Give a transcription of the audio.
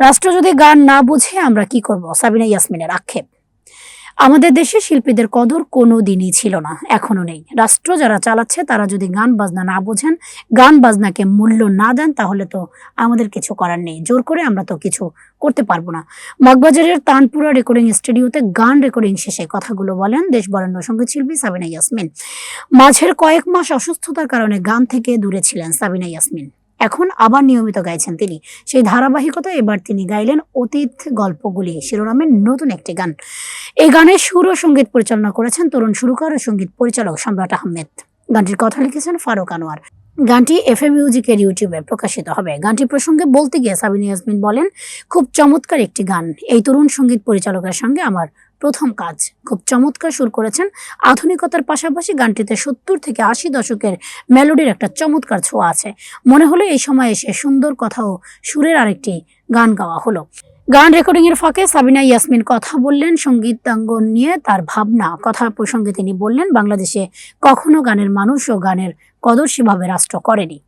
রাষ্ট্র যদি গান না বুঝে, আমরা কি করব? সাবিনা ইয়াসমিনের আক্ষেপ। আমাদের দেশে শিল্পীদের কদর কোনো দিনই ছিল না, এখনও নেই। রাষ্ট্র যারা চালাচ্ছে, তারা যদি গান বাজনা না বোঝেন, গান বাজনাকে মূল্য না দেন, তাহলে তো আমাদের কিছু করার নেই। জোর করে আমরা তো কিছু করতে পারব না। মগবাজারের তানপুরা রেকর্ডিং স্টুডিওতে গান রেকর্ডিং শেষে কথাগুলো বলেন দেশ বরেণ্য সংগীত শিল্পী সাবিনা ইয়াসমিন। মাঝের কয়েক মাস অসুস্থতার কারণে গান থেকে দূরে ছিলেন সাবিনা ইয়াসমিন। এখন আবার নিয়মিত গাইছেন তিনি। সেই ধারাবাহিকতা এবার তিনি গাইলেন অতীত গল্পগুলি, শিরোনামের নতুন একটি গান। এই গানের সুর ও সংগীত পরিচালনা করেছেন তরুণ সুরকার ও সংগীত পরিচালক সম্রাট আহমেদ। গানটির কথা লিখেছেন ফারুক আনোয়ার। গানটি এফ এ মিউজিকের ইউটিউবে প্রকাশিত হবে। গানটি প্রসঙ্গে বলতে গিয়ে সাবিনা ইয়াসমিন বলেন, খুব চমৎকার একটি গান। এই তরুণ সংগীত পরিচালকের সঙ্গে আমার প্রথম কাজ। খুব চমৎকার সুর করেছেন। আধুনিকতার পাশাপাশি গানটিতে সত্তর থেকে আশি দশকের মেলোডির একটা চমৎকার ছোঁয়া আছে। মনে হলো এই সময় এসে সুন্দর কথা ও সুরের আরেকটি গান গাওয়া হলো। গান রেকর্ডিং এর ফাঁকে সাবিনা ইয়াসমিন কথা বললেন, সঙ্গীতাঙ্গন নিয়ে তার ভাবনা। কথা প্রসঙ্গে তিনি বললেন, বাংলাদেশে কখনো গানের মানুষ ও গানের কদর সেভাবে রাষ্ট্র করেনি।